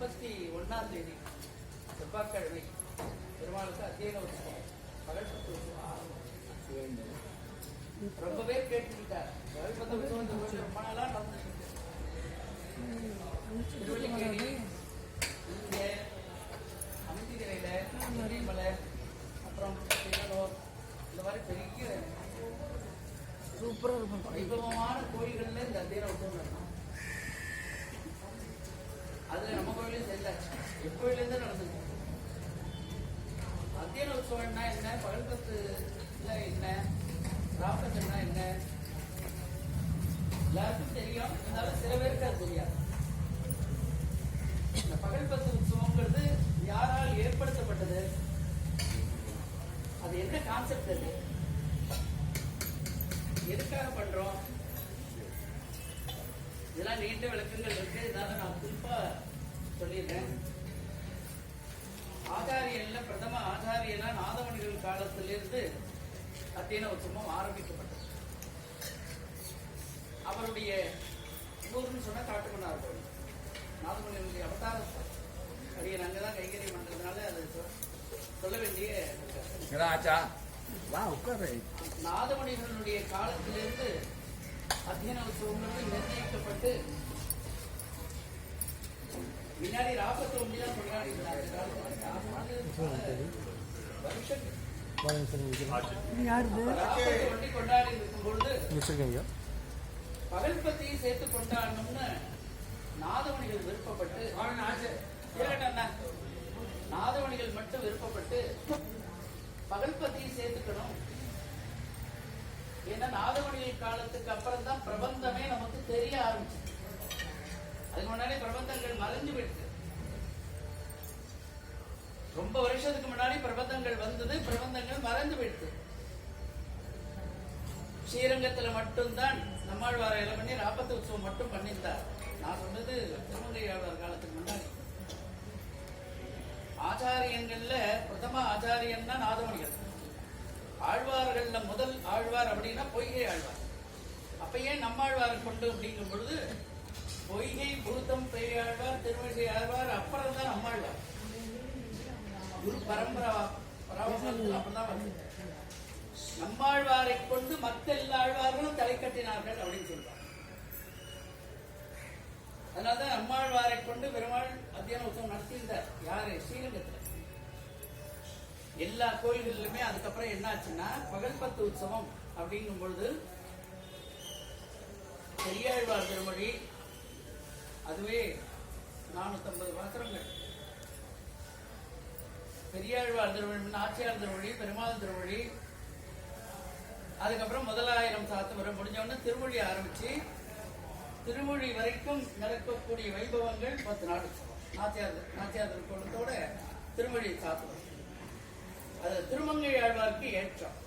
முப்பத்தி ஒண்ணாம் தேதி செவ்வாய்க்கிழமை பெருமாளுக்கு அத்தியன உற்சவம். பகல்பத்து உற்சவம். ரொம்ப பேர் கேட்டுக்கிட்டார். பகல்பத்து உற்சவம் ரொம்ப நாளா நடந்துட்டு இருக்கு. திருவல்லிக்கேணி இங்க அமைதிநிலையில மரிமலை அப்புறம் திருநூர் இந்த மாதிரி பெரிய சூப்பரா இருக்கும் வைபவமான கோயில்கள்ல இந்த அத்தியன உற்சவம் நடக்கும் அதுல நம்ம கோயிலையும் சேர்ந்தாச்சு எப்போயில இருந்து நடந்துருக்கு அத்தியன உற்சவம்னா என்ன பகல்பத்து என்ன ராப்பத்துனா என்ன எல்லாருக்கும் தெரியும் இருந்தாலும் சில பேருக்கு அது தெரியாது இந்த பகல்பத்து உற்சவங்கிறது யாரால் ஏற்படுத்தப்பட்டது அது என்ன கான்செப்ட் அது எதுக்காக பண்றோம் இதெல்லாம் நீண்ட விளக்கங்கள் இருக்கு. இதனால நான் குறிப்பா சொல்லிடுறேன். ஆச்சாரியன்ல பிரதம ஆச்சாரியனா நாதமணிகள் காலத்திலிருந்து அத்தியன உற்சவம் ஆரம்பிக்கப்பட்டது. அவருடைய ஊர்னு சொன்னா காட்டுமன்னார் கோயில். நாதமணிகளுடைய அவதார அடியன் அங்கதான் கைகரியம் பண்றதுனால அது சொல்ல வேண்டிய நாதமணிகளுடைய காலத்திலிருந்து அத்தியன உற்சவங்கள் நிர்ணயிக்கப்பட்டு முன்னாடி ராபத்து ஒண்டி தான் கொண்டாடி வருஷங்கள் யாருது? ராபத்து ஒண்டி கொண்டாடி இருக்கும் பொழுது வச்சிருக்கீங்க பகல்பத்தியை சேர்த்து கொண்டாடணும்னு நாதமணிகள் விருப்பப்பட்டு. நாதமணிகள் மட்டும் விருப்பப்பட்டு பகல்பத்தியை சேர்த்துக்கணும். ஏன்னா நாதமணிகள் காலத்துக்கு அப்புறம் தான் பிரபந்தமே நமக்கு தெரிய ஆரம்பிச்சு அதுக்கு முன்னாடி பிரபந்தங்கள் மறைஞ்சு போயிடுச்சு ரொம்ப வருஷத்துக்கு முன்னாடி பிரபந்தங்கள் வந்தது பிரபந்தங்கள் மறைஞ்சு போயிடுச்சு ஸ்ரீரங்கத்துல மட்டும்தான் நம்மாழ்வார இளமணி ராபத்து உற்சவம் மட்டும் பண்ணியிருந்தார். நான் சொன்னது திருமங்கையாளர் காலத்துக்கு முன்னாடி. ஆச்சாரியங்கள்ல பிரதம ஆச்சாரியன்னா நாதமணிகள். ஆழ்வார்கள்ல முதல் ஆழ்வார் அப்படின்னா பொய்கை ஆழ்வார். அப்ப ஏன் நம்மாழ்வாரை கொண்டு அப்படிங்கும் பொழுது பொய்கை பொருத்தம் பெரியாழ்வார் திருமணி ஆழ்வார் அப்புறம் தான் நம்மாழ்வார் குரு பரம்பரா பராமரத்தில் அப்பதான் வந்து நம்மாழ்வாரை கொண்டு மத்த எல்லா ஆழ்வார்களும் தலை கட்டினார்கள் அப்படின்னு சொல்றாங்க. அதனாலதான் நம்மாழ்வாரை கொண்டு பெருமாள் அத்தியான உற்சவம் நடத்தியிருந்தார். யாரு? ஸ்ரீரங்கத்தில். எல்லா கோயில்களிலுமே அதுக்கப்புறம் என்ன ஆச்சுன்னா பகல்பத்து உற்சவம் அப்படிங்கும் பொழுது பெரியாழ்வார் திருமொழி அதுவே நானூத்தம்பது பாத்திரங்கள் பெரியாழ்வார் திருவழி ஆட்சியார் திருவழி பெருமாள் திருவழி அதுக்கப்புறம் முதலாயிரம் சாத்தவரம் முடிஞ்சவொடனே முடிஞ்ச உடனே திருமொழி ஆரம்பிச்சு திருமொழி வரைக்கும் நடக்கக்கூடிய வைபவங்கள் பத்து நாடு நாச்சியார் நாச்சியார் திருக்கோலத்தோட திருமொழி சாத்தவரம் அது திருமங்கை ஆழ்வார்க்கு ஏற்றம்.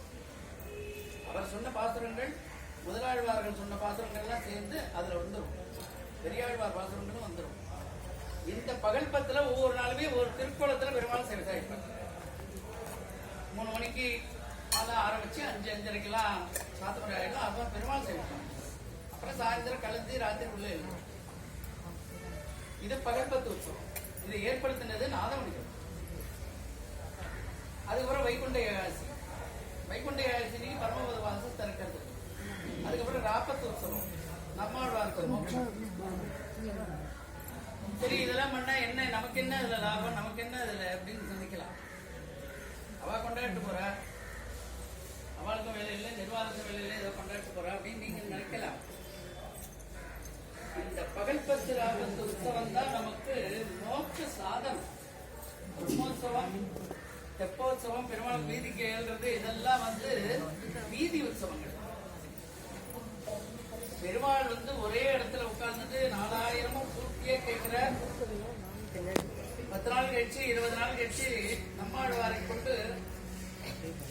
அவர் சொன்ன பாத்திரங்கள் முதலாழ்வார்கள் சொன்ன பாத்திரங்கள்லாம் சேர்ந்து அதுல வந்துடும் பெரியாழ்வார் பாசுரங்களும் வந்துடும் இந்த பகல்பத்துல ஒவ்வொரு நாளுமே ஒரு திருக்கோலத்துல பெருமாள் சேவை சாயிப்பாங்க மூணு மணிக்கு அதை ஆரம்பிச்சு அஞ்சு அஞ்சரைக்கெல்லாம் சாத்துமணி ஆயிடும் அப்புறம் பெருமாள் சேவிப்பாங்க அப்புறம் சாயந்தரம் கலந்து ராத்திரி உள்ள எழுதும் இது பகல்பத்து உற்சவம். இதை ஏற்படுத்தினது நாதமணிகள். அதுக்கப்புறம் வைகுண்ட ஏகாசி வைகுண்ட ஏகாதசி பரமபத வாசம் திறக்கிறது. அதுக்கப்புறம் ராப்பத்து உற்சவம். நம்மாழ்வார் மோட்சம் சரி இதெல்லாம் பண்ணா என்ன நமக்கு என்ன இதுல லாபம்? நமக்கு என்ன இதுல? அப்படின்னு சிந்திக்கலாம். அவ கொண்டாடிட்டு போறா. அவளுக்கும் வேலை இல்லை நிர்வாகத்துக்கு வேலை இல்லை ஏதோ கொண்டாடிட்டு போறா அப்படின்னு நீங்க நினைக்கலாம். இந்த பகல்பத்து ராபத்து உற்சவம் தான் நமக்கு மோட்ச சாதனம். பிரம்மோத்சவம் தெப்போத்சவம் பெருமாள் வீதிக்கு ஏழுறது இதெல்லாம் வந்து வீதி உற்சவங்கள். பெருமாள் வந்து ஒரே இடத்துல உட்கார்ந்துட்டு நாலாயிரமும் பத்து நாள் கழிச்சு இருபது நாள் கழிச்சு நம்மாழ்வாரை கொண்டு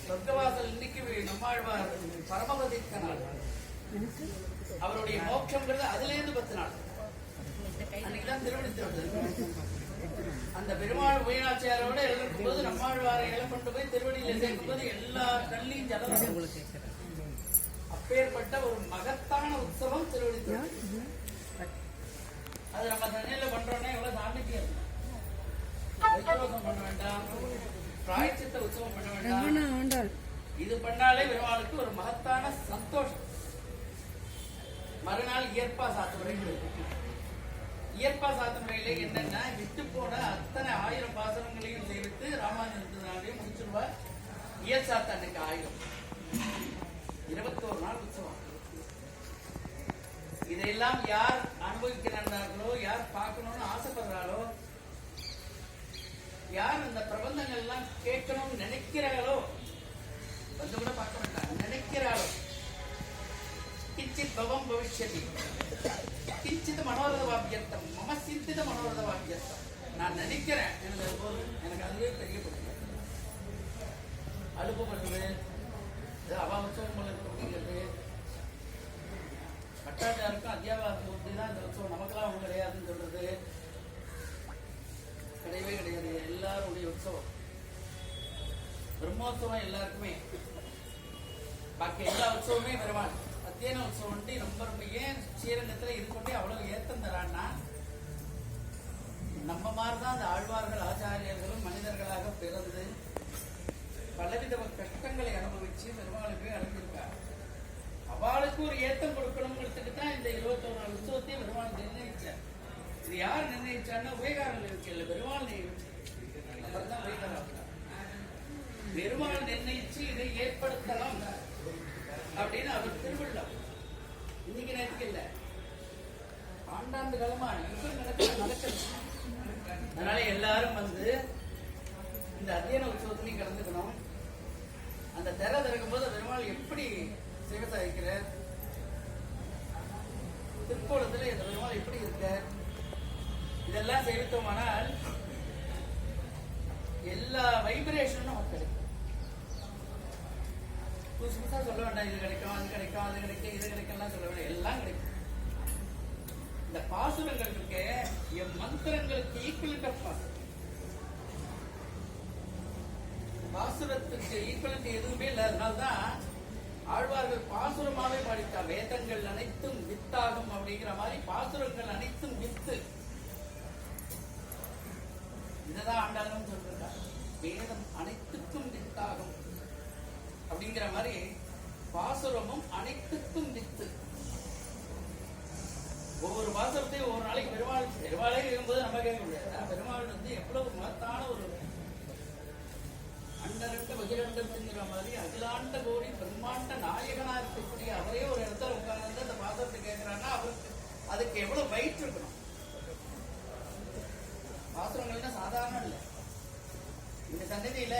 சொர்க்கவாசல் இன்னைக்கு நம்மாழ்வார் பரமபதிக்க நாள் அவருடைய மோட்சம்ங்கிறது அதுல இருந்து பத்து நாள். அன்னைக்குதான் திருவடி அந்த பெருமாள் உயராட்சியாரோட எழுதும் போது நம்மாழ்வாரை இலை கொண்டு போய் திருவடியில சேர்க்கும் போது எல்லா கல்லையும் ஜலம் அப்பேற்பட்ட ஒரு மகத்தான உற்சவம் திருவடி. திருவடி அது நம்ம சென்னையில பண்றோம்னா எவ்வளவு சாமிக்கு இருக்கும் பண்ண வேண்டாம் உற்சவம் பண்ண வேண்டாம் இது பண்ணாலே பெருமாளுக்கு ஒரு மகத்தான சந்தோஷம். மறுநாள் இயற்பா சாத்து முறை இயற்பா சாத்து முறையில என்னன்னா விட்டு போன அத்தனை ஆயிரம் பாசனங்களையும் சேர்த்து ராமானுஜனாலே முடிச்சிருவார். இயல் சாத்து அன்னைக்கு ஆயிரம். இருபத்தோரு நாள் உற்சவம். இதையெல்லாம் யார் அனுபவிக்கிறார்களோ யார் பார்க்கணும்னு ஆசைப்படுறாளோ யார் அந்த பிரபந்தங்கள் எல்லாம் கேட்கணும்னு நினைக்கிறாளோ? வந்து கூட பார்க்க வேண்டாம் நினைக்கிறாளோ? கிஞ்சித் பவம் பவிஷ்யதி. கிச்சித் மனோரத வாக்கியத்தம் மம சிந்தித மனோரத வாக்கியத்தம் நான் நினைக்கிறேன். எனக்கு போது எனக்கு அதுவே பெரிய அலுப்பு அனுப்பப்படுறது இது அவாவசம் போல பட்டாச்சாருக்கும் அத்தியாபார தான் இந்த உற்சவம் நமக்கெல்லாம் அவங்க கிடையாது. உற்சவம் பிரம்மோத்சவம் எல்லாருக்குமே பாக்கி எல்லா உற்சவமே பெருமாள். அத்தியன உற்சவம் ரொம்ப ரொம்ப ஏன் ஸ்ரீரங்கத்துல இது கொண்டே அவ்வளவு ஏத்தம் தரான்னா நம்ம மாதிரிதான் அந்த ஆழ்வார்கள் ஆச்சாரியர்களும் மனிதர்களாக பிறந்து பலவித கஷ்டங்களை அனுபவிச்சு பெருமாளை போய் அடைஞ்சிருக்கார் அவளுக்கு ஒரு ஏத்தம் கொடுக்கணுங்கிறதுக்கு தான் இந்த இருபத்தோரு உற்சவத்தையும் பெருமாள் நிர்ணயிச்சார். இது யார் நிர்ணயிச்சான்னா உபயகாரங்கள் இருக்கல பெருமாள் நிர்ணயிச்சார் அவர்தான் உபயகாரம் பெருமாள் நிர்ணயிச்சு இதை ஏற்படுத்தலாம் அப்படின்னு அவர் திருவிழா இன்னைக்கு நேரத்துக்கு இல்ல. ஆண்டாண்டு காலமா யுகம் நடக்க நடக்கிறது அதனால எல்லாரும் வந்து இந்த அத்தியன உற்சவத்திலையும் கலந்துக்கணும். அந்த திற திறக்கும் போது பெருமாள் எப்படி சேவை சாதிக்கிறார் திருக்கோலத்துல இந்த பெருமாள் எப்படி இருக்க இதெல்லாம் சேவித்தோமானால் எல்லா வைப்ரேஷனும் நமக்கு கிடைக்கும். புதுசு புதுசா சொல்ல வேண்டாம். இது கிடைக்கும் அது கிடைக்கும் அது கிடைக்கும் இது கிடைக்கும்லாம் சொல்ல வேண்டாம். எல்லாம் கிடைக்கும். இந்த பாசுரங்கள் இருக்கு என் மந்திரங்களுக்கு ஈக்குவல் பாசுரம் பாசுரத்துக்கு ஈக்குவலிட்டி எதுவுமே இல்லை. அதனால்தான் ஆழ்வார்கள் பாசுரமாவே பாடித்தா வேதங்கள் அனைத்தும் வித்தாகும் அப்படிங்கிற மாதிரி பாசுரங்கள் அனைத்தும் வித்து. இதுதான் ஆண்டாளும் சொல்றாங்க வேதம் அனைத்துக்கும் அப்படிங்கிற மாதிரி பாசுரமும் அனைத்துக்கும் வித்து ஒவ்வொரு பாசுரத்தையும் ஒவ்வொரு நாளைக்கு பெருமாள் பெருமாளே இருக்கும்போது நம்ம கேட்க முடியாது. பெருமாள் வந்து எவ்வளவு மகத்தான ஒரு அண்டரண்ட பகிரண்டத்துங்கிற மாதிரி அகிலாண்ட கோடி பிரம்மாண்ட நாயகனா இருக்கக்கூடிய அவரே ஒரு இடத்துல உட்கார்ந்து அந்த பாசுரத்தை கேட்கிறான்னா அவருக்கு அதுக்கு எவ்வளவு வயிற்று இருக்கணும்? பாசுரங்கள்னா சாதாரணம் இல்லை. இந்த சந்ததியில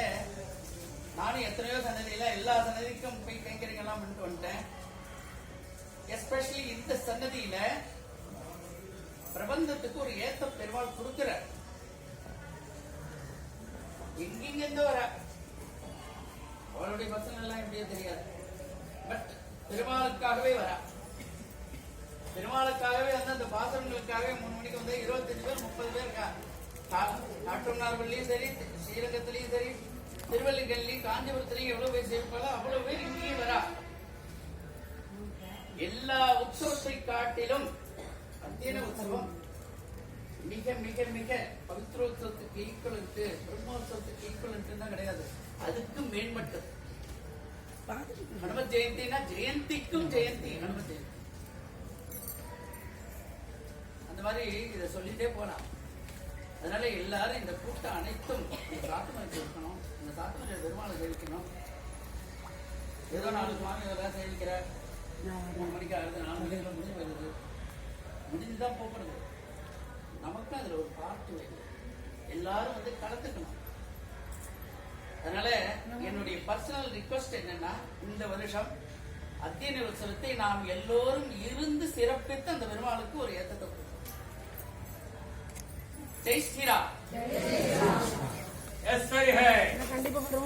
நானும் எத்தனையோ சன்னதியில எல்லா சன்னதிக்கும் போய் கைங்கரியங்கள்லாம் பண்ணிட்டு வந்துட்டேன். எஸ்பெஷலி இந்த சன்னதியில பிரபந்தத்துக்கு ஒரு ஏத்த பெருமாள் கொடுக்கிற எங்கிருந்து வர? அவருடைய பசங்க எல்லாம் எப்படியோ தெரியாது. பட் பெருமாளுக்காகவே வரா. பெருமாளுக்காகவே வந்து அந்த பாசனங்களுக்காகவே மூணு மணிக்கு வந்து இருபத்தஞ்சு பேர் முப்பது பேர் இருக்கா? நாட்டுநார்வள்ளியும் சரி ஸ்ரீரங்கத்திலையும் சரி திருவள்ளிக்கல்லி காஞ்சிபுரத்திலையும் எவ்வளவு பேர் சேர்ப்பாளோ அவ்வளவு பேர் இங்கேயும் வரா. எல்லா உற்சவத்தை காட்டிலும் அத்தியன உற்சவம் மிக மிக மிக பவித்ரோத்சவத்துக்கு ஈக்குவலன்ட்டு பிரம்மோத்சவத்துக்கு ஈக்குவலன்ட்டு தான் கிடையாது. அதுக்கும் மேம்பட்டது பார்த்துட்டு ஹனுமத் ஜெயந்தினா ஜெயந்திக்கும் ஜெயந்தி ஹனுமத் ஜெயந்தி. அந்த மாதிரி இதை சொல்லிட்டே போலாம். அதனால எல்லாரும் இந்த கூட்டம் அனைத்தும் இந்த சாத்துமலை இருக்கணும். இந்த சாத்துமலை பெருமாளை சேவிக்கணும். ஏதோ நாலு சுவாமி இதெல்லாம் சேவிக்கிற. மூணு மணிக்கு ஆகுது நாலு மணிக்கு முடிஞ்சு வருது முடிஞ்சுதான் போகிறது நமக்கு அதுல ஒரு பார்ட்டு வேணும் எல்லாரும் வந்து கலந்துக்கணும். அதனால என்னுடைய பர்சனல் ரிக்வஸ்ட் என்னன்னா இந்த வருஷம் அத்தியன உற்சவத்தை நாம் எல்லோரும் இருந்து சிறப்பித்து அந்த பெருமாளுக்கு ஒரு ஏத்தத்தை जय श्री राम। ऐश्वर्य है।